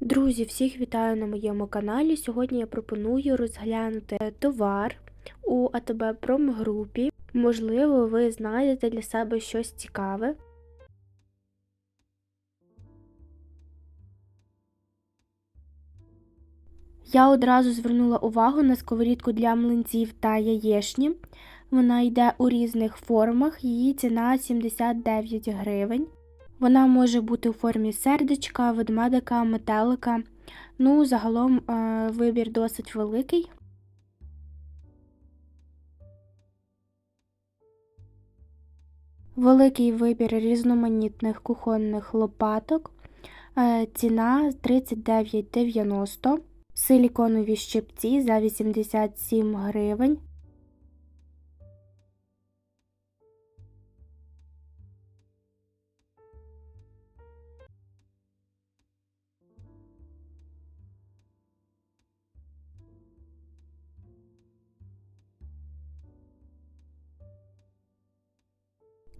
Друзі, всіх вітаю на моєму каналі. Сьогодні я пропоную розглянути товар у АТБ промгрупі. Можливо, ви знайдете для себе щось цікаве. Я одразу звернула увагу на сковорідку для млинців та яєшні. Вона йде у різних формах, її ціна 79 гривень. Вона може бути у формі сердечка, ведмедика, метелика. Ну, загалом е, вибір досить великий. Великий вибір різноманітних кухонних лопаток. Е, Ціна 39,90. Силіконові щипці за 87 гривень.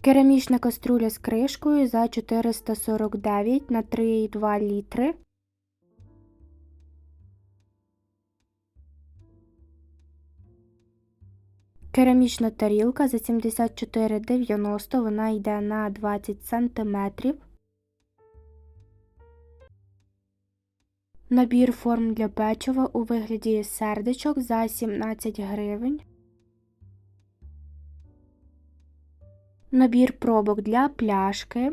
Керамічна каструля з кришкою за 449 на 3,2 літри. Керамічна тарілка за 74,90, вона йде на 20 см. Набір форм для печива у вигляді сердечок за 17 гривень. Набір пробок для пляшки.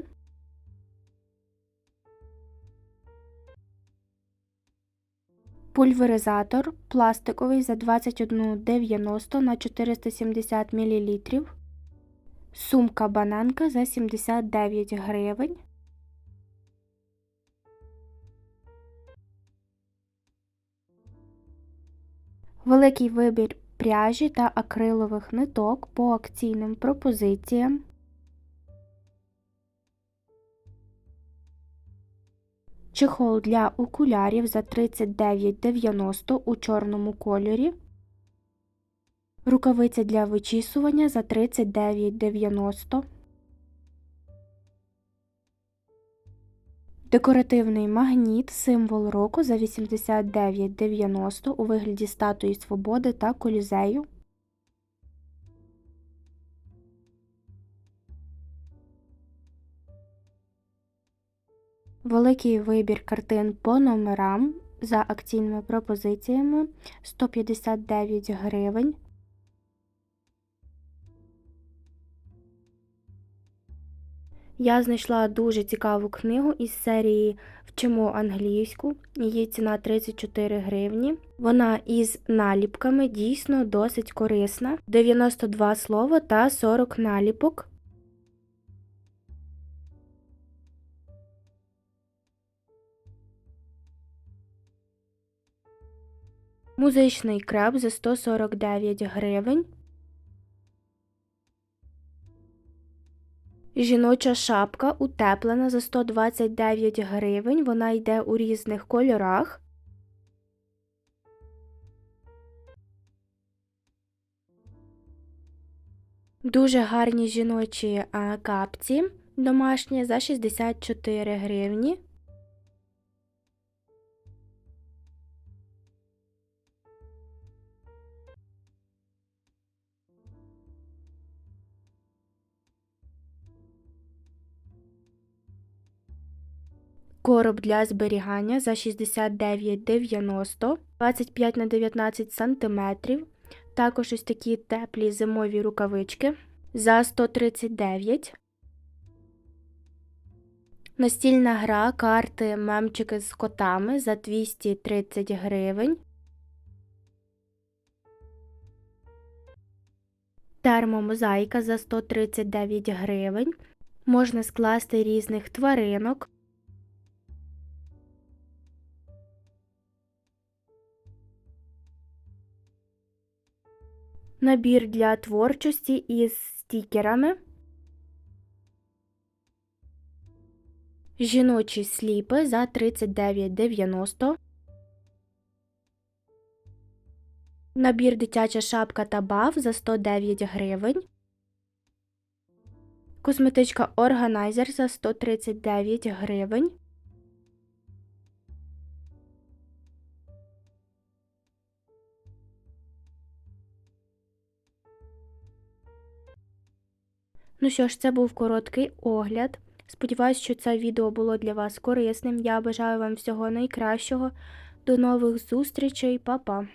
Пульверизатор пластиковий за 21,90 на 470 мл. Сумка бананка за 79 гривень. Великий вибір пряжі та акрилових ниток по акційним пропозиціям. Чехол для окулярів за 39,90 у чорному кольорі. Рукавиця для вичісування за 39,90. Декоративний магніт символ року за 89,90 у вигляді статуї свободи та колізею. Великий вибір картин по номерам за акційними пропозиціями 159 гривень. Я знайшла дуже цікаву книгу із серії Вчимо англійську. Її ціна 34 гривні. Вона із наліпками дійсно досить корисна. 92 слова та 40 наліпок. Музичний креп за 149 гривень. Жіноча шапка утеплена за 129 гривень. Вона йде у різних кольорах. Дуже гарні жіночі капці домашні за 64 гривні. Короб для зберігання за 69,90, 25 на 19 см. Також ось такі теплі зимові рукавички за 139. Настільна гра карти мемчики з котами за 230 гривень. Термомозаїка за 139 гривень. Можна скласти різних тваринок. Набір для творчості із стікерами. Жіночі сліпи за 39,90. Набір дитяча шапка та баф за 109 гривень. Косметичка Органайзер за 139 гривень. Ну що ж, це був короткий огляд. Сподіваюсь, що це відео було для вас корисним. Я бажаю вам всього найкращого. До нових зустрічей, Па-па!